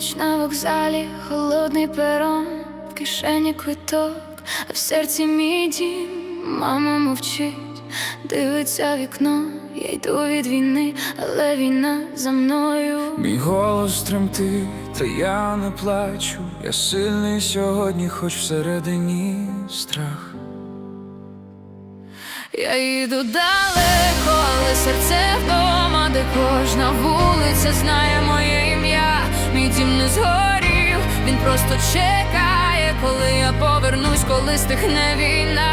ніч на вокзалі, холодний перон, в кишені квиток, а в серці мій дім, мама мовчить, дивиться вікно, я йду від війни, але війна за мною. Мій голос тремтить, та я не плачу. Я сильний сьогодні, хоч всередині страх. Я їду далеко, але серце вдома, де кожна вулиця знає моє дім не згорів, він просто чекає, коли я повернусь, коли стихне війна.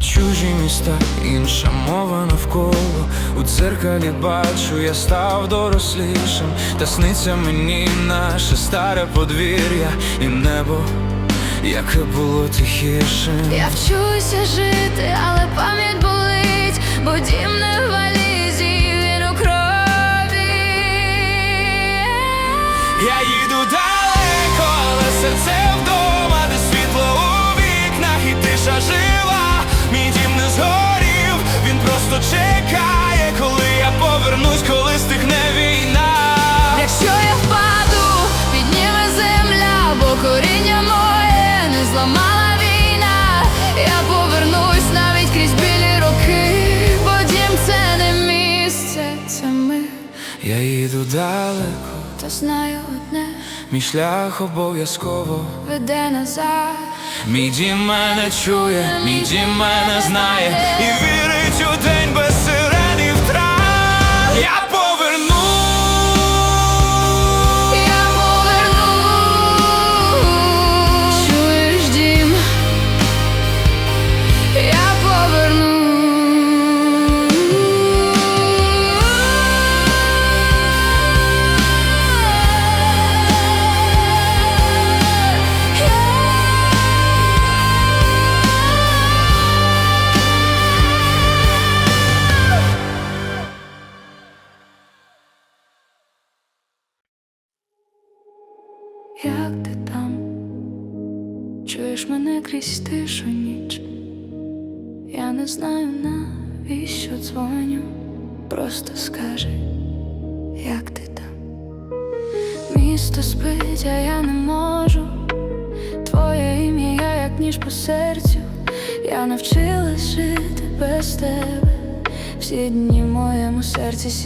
Чужі міста, інша мова навколо. У дзеркалі бачу, я став дорослішим, та сниться мені наше старе подвір'я і небо, яке було тихішим. Я вчуся жити, але пам'ять болить, бо дім не в Я їду далеко, але серце вдома, де світло у вікнах і тиша жива. Мій дім не згорів, він просто чекає, коли я повернусь, коли стихне війна. Якщо я впаду, підніме земля, бо коріння моє не зламала війна. Я повернусь навіть крізь білі роки, бо дім це не місце, це ми. Я їду далеко, Та знаю одне, мій шлях обов'язково. веде назад. Мій дім мене чує, мій дім мене знає і вірить у день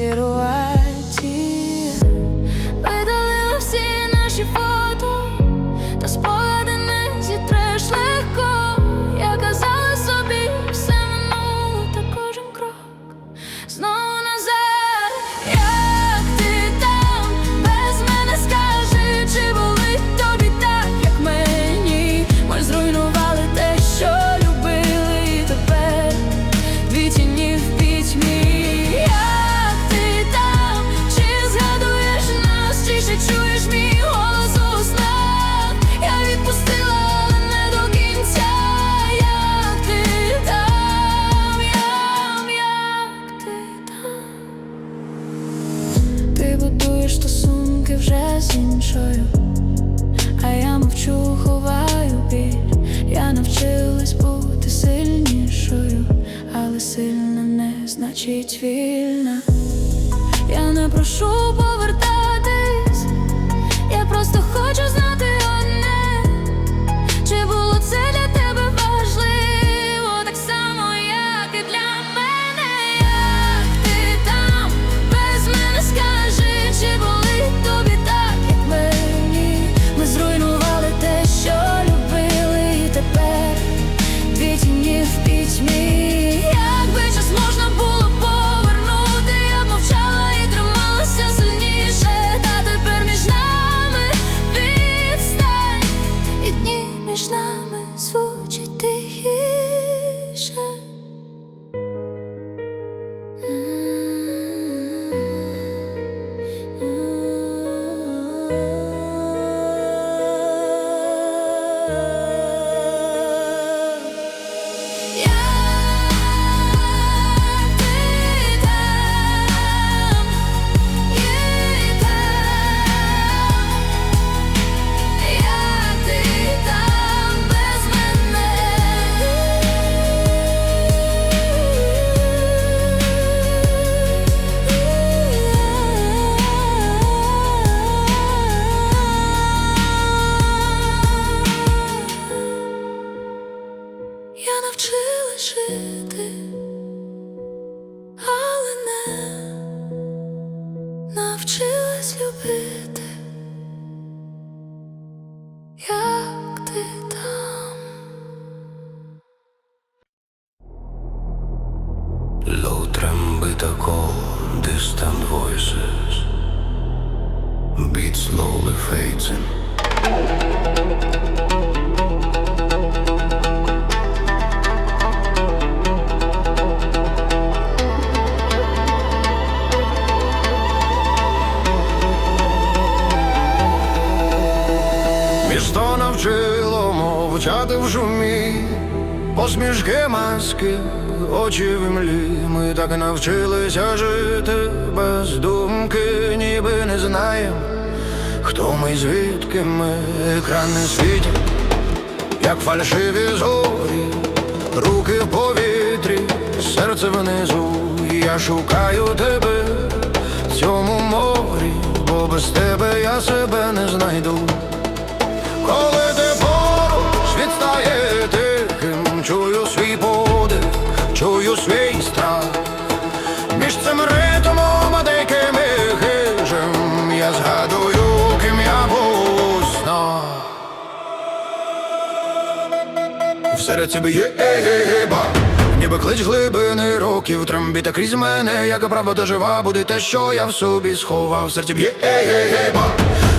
little white teeth. З іншою, а я мовчу, ховаю біль. Я навчилась бути сильнішою, але сильна не значить вільна. Я не прошу мовчати в шумі, посмішки маски, очі в імлі. Ми так навчилися жити без думки, ніби не знаємо, хто ми звідки ми екрани світі, як фальшиві зорі, руки в повітрі, серце внизу. Я шукаю тебе в цьому морі, бо без тебе я себе не знайду. Коли чую свій страх. Між цим ритмом диким і хижим я згадую, ким я був у снах. В серці б'є егеба Ніби клич глибини років трембіта крізь мене, як правда жива, буде те, що я в собі сховав. В серці б'є егеба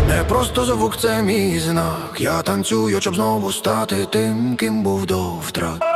Не просто звук, це мій знак. Я танцюю, щоб знову стати тим, ким був до втрат.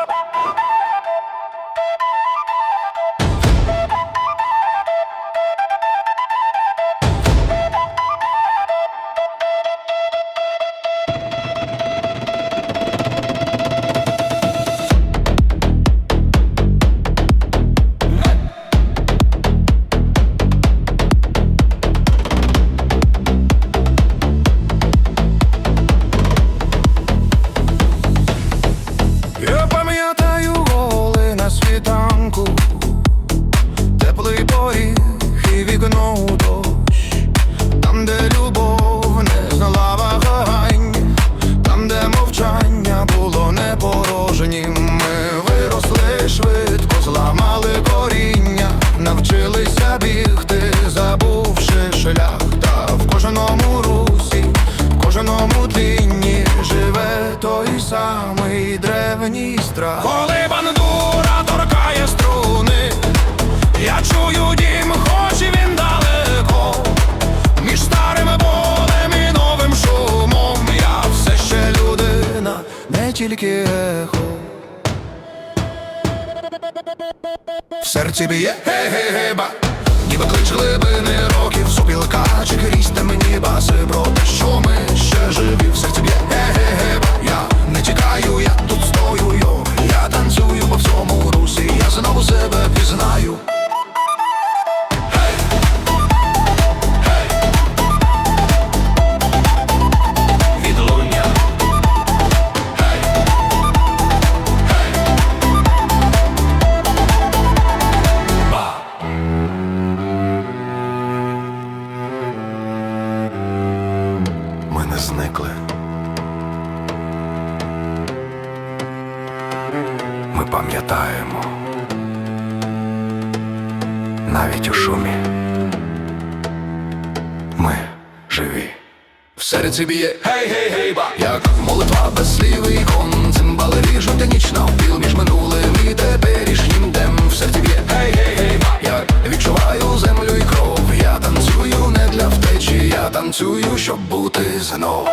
В є? Ге-ге-ге-ба Ніби кличили глибини років супілка чи крізь мені баси Про що ми ще живі В серці б'є пам'ятаємо. Навіть у шумі. Ми живі. В серці б'є гей гей гей ба Як молитва без слів і ікон Цимбали ріжуть та ніч навпіл між минулим і теперішнім дем В серці б'є гей гей гей ба Як відчуваю землю і кров Я танцюю не для втечі, я танцюю, щоб бути знов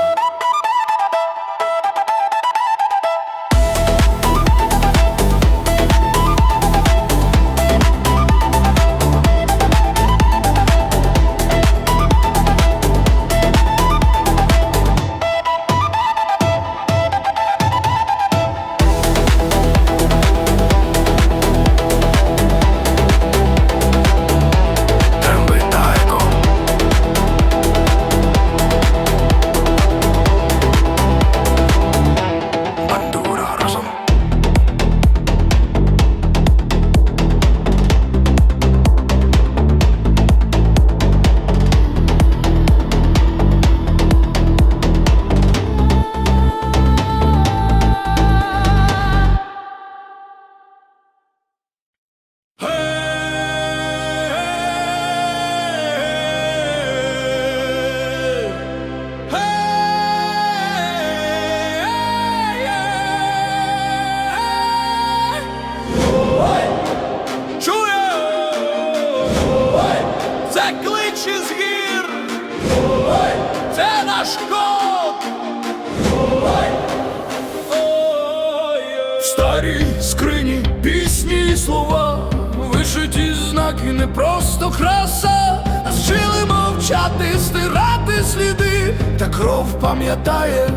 кров пам'ятає,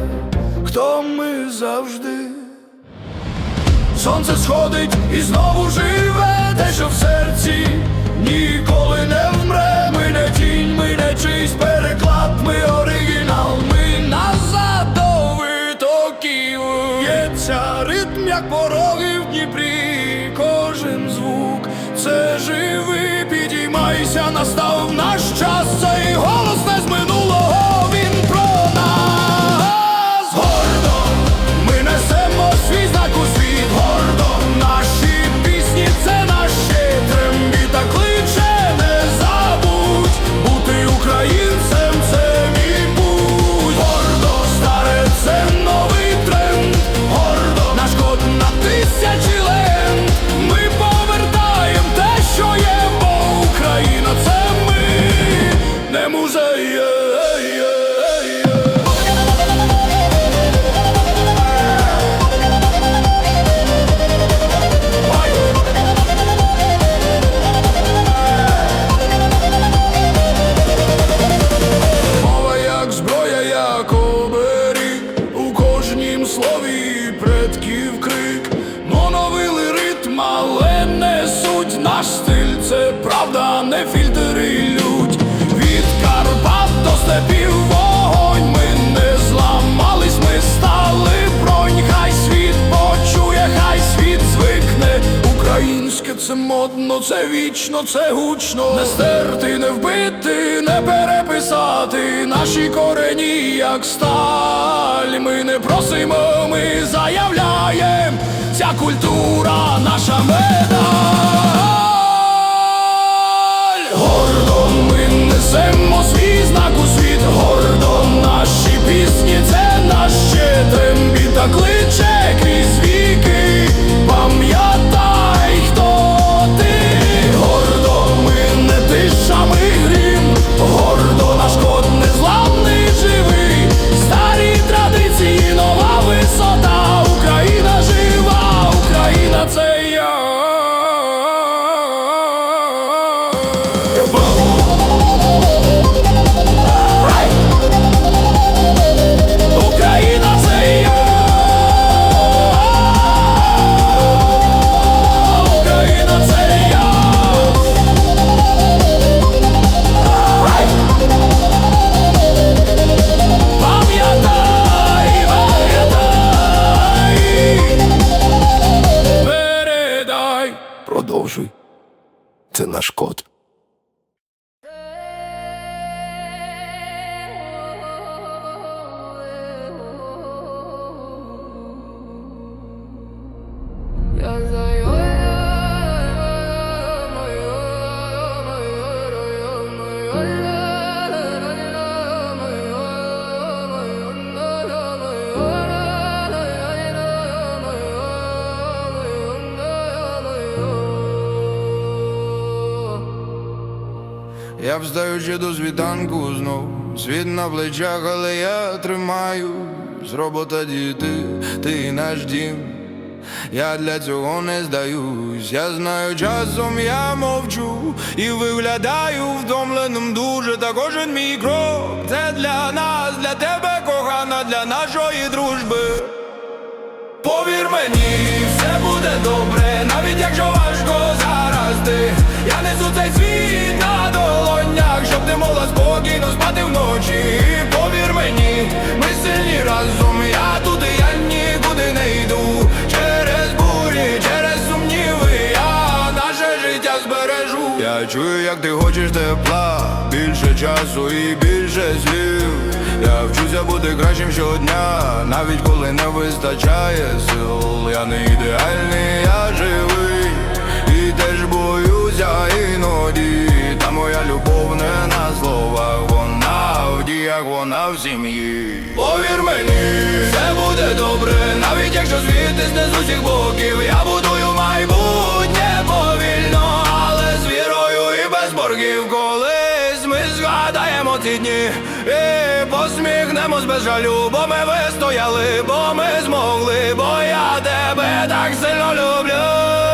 хто ми завжди. Сонце сходить і знову живе, те, що в серці ніколи не стерти, не вбити, не переписати. Наші корені, як сталь. Ми не просимо, ми заявляємо Ця культура наша медаль. Гордо ми несемо свій знак у світ. Гордо наші пісні, це наш щедрим. Та кличе Встаючи до світанку знов. Світ на плечах, але я тримаю. З робота діти, ти наш дім. Я для цього не здаюсь, я знаю, часом я мовчу І виглядаю втомленим дуже. Та кожен мій крок. Це для нас, для тебе, кохана, для нашої дружби. Повір мені, все буде добре, навіть якщо важко зараз ти. Я несу цей світ на ти хочеш тепла, більше часу і більше слів. Я вчуся бути кращим щодня, навіть коли не вистачає сил. Я не ідеальний, я живий І теж боюся іноді. Та моя любов не на словах, вона в діях, вона в сім'ї. Повір мені, все буде добре, навіть якщо світи з усіх боків. Я будую майбутнє ці дні і посміхнемось без жалю, бо ми вистояли, бо ми змогли, бо я тебе так сильно люблю.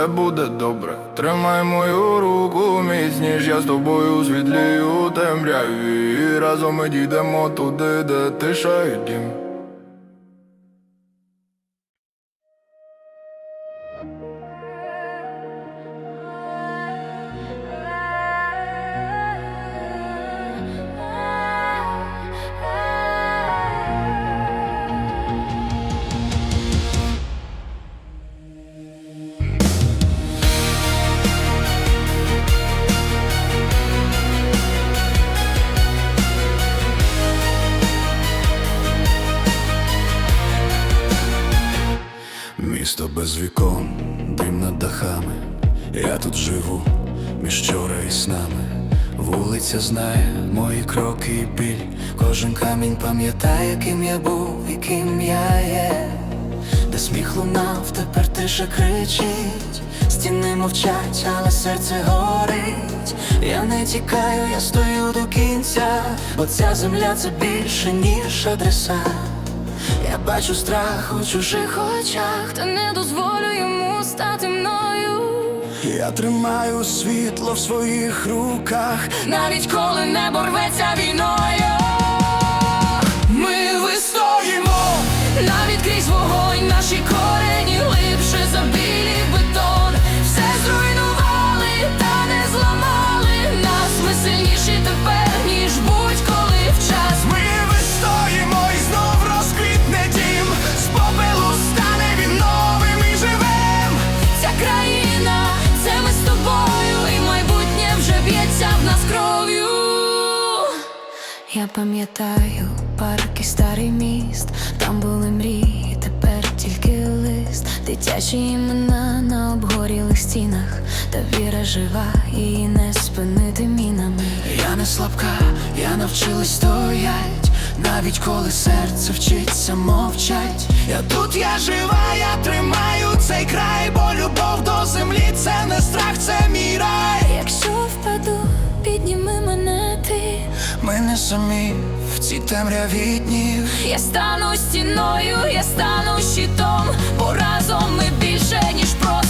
Все буде добре. Тримай мою руку міцніш, я з тобою світлію темряві. Разом ми дійдемо туди, де тиша і дім. Був і ким я є. Де сміх лунав, тепер тиша кричить. Стіни мовчать, але серце горить. Я не тікаю, я стою до кінця, бо ця земля це більше, ніж адреса. Я бачу страх у чужих очах. Та не дозволю йому стати мною. Я тримаю світло в своїх руках. Навіть коли небо рветься війною. Пам'ятаю парк і старий міст, там були мрії, тепер тільки лист, дитячі імена на обгорілих стінах, та віра жива, її не спинити мінами. Я не слабка, я навчилась стоять. Навіть коли серце вчиться мовчать. Я тут, я жива, я тримаю цей край, бо любов до землі це не страх, це мій рай. Якщо впаду. Ми не самі в цій темряві днів. Я стану стіною, я стану щитом, бо разом ми більше, ніж просто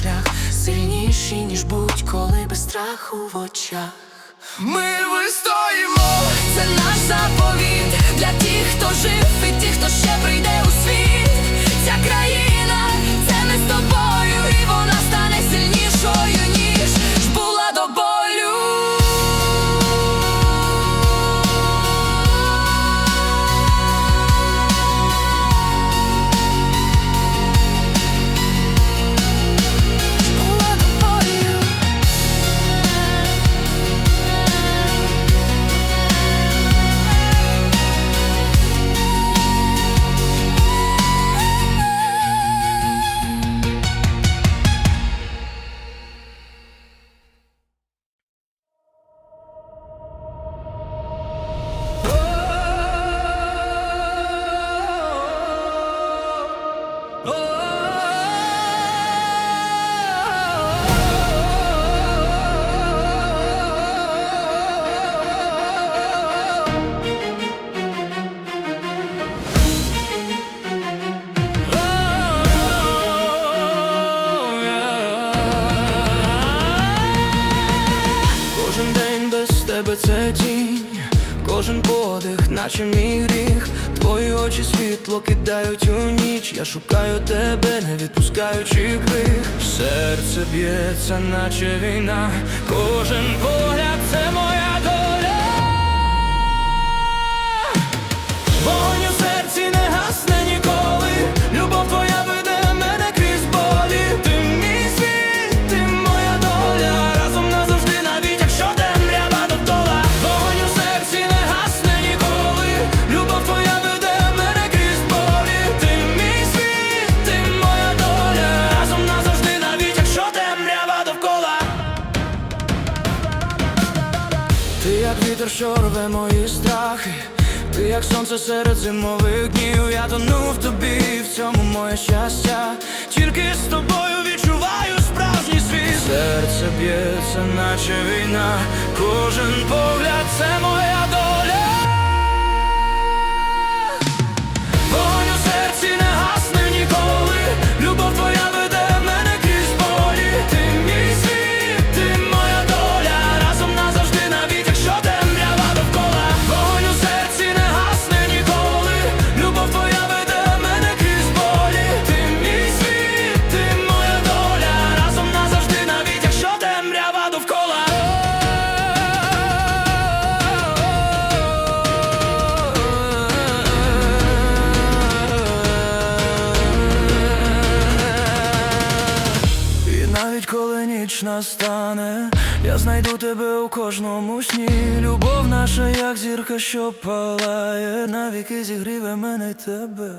шлях, сильніший, ніж будь-коли без страху в очах. Ми вистоїмо, Це наш заповіт для тих, хто жив і тих, хто ще прийде у світ. Ця країна, це ми з тобою, наче мій гріх, твої очі світло кидають у ніч. Я шукаю тебе, не відпускаючи крих Серце б'ється, наче війна, кожен погляд це моя доля. як сонце серед зимових днів, я тону в тобі, в цьому моє щастя, тільки з тобою відчуваю справжній світ. Серце б'ється, наче війна, кожен погляд це моя. зірка, що палає, навіки зігріве мене тебе.